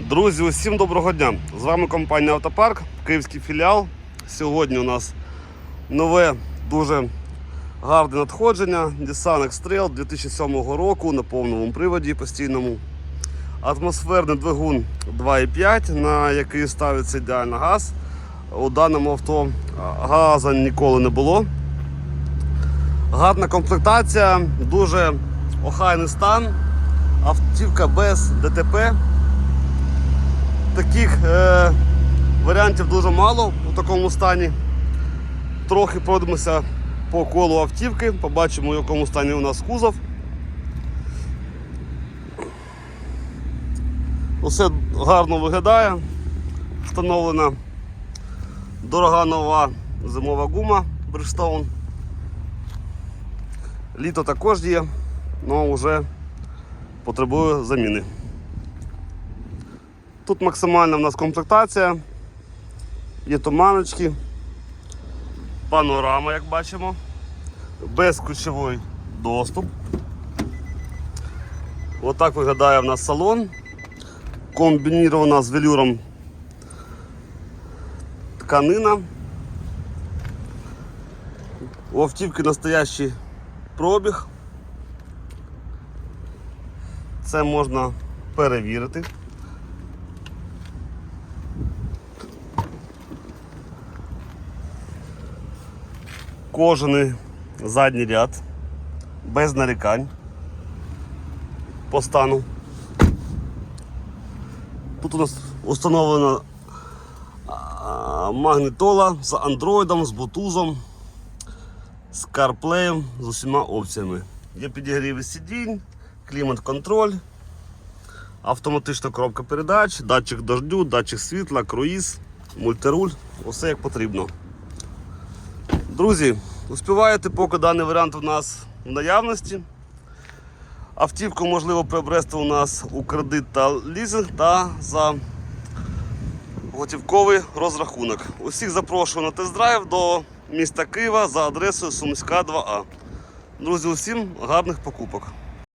Друзі, усім доброго дня! З вами компанія Автопарк, київський філіал. Сьогодні у нас нове, дуже гарне надходження. Nissan X-Trail 2007 року на повному приводі постійному. Атмосферний двигун 2,5, на який ставиться ідеально газ. У даному авто газу ніколи не було. Гарна комплектація, дуже охайний стан. Автівка без ДТП. Таких е, варіантів дуже мало у такому стані. Трохи пройдемося по колу автівки, побачимо, в якому стані у нас кузов. Усе гарно виглядає. Встановлена дорога нова зимова гума Bridgestone. Літо також є, але вже потребує заміни. Тут максимальна в нас комплектація, є туманочки, панорама, як бачимо, безключовий доступ. Отак виглядає в нас салон. Комбінірована з велюром тканина. У автівки настоящий пробіг. Це можна перевірити. Кожаний задній ряд, без нарікань по стану. Тут у нас установлена магнітола з андроїдом, з бутузом, з CarPlay, з усіма опціями. Є підігріви сидінь, клімат-контроль, автоматична коробка передач, датчик дождю, датчик світла, круїз, мультируль, усе як потрібно. Друзі, успіваєте, поки даний варіант у нас в наявності. Автівку можливо приобрести у нас у кредит та лізинг та за готівковий розрахунок. Усіх запрошую на тест-драйв до міста Києва за адресою Сумська 2А. Друзі, усім гарних покупок!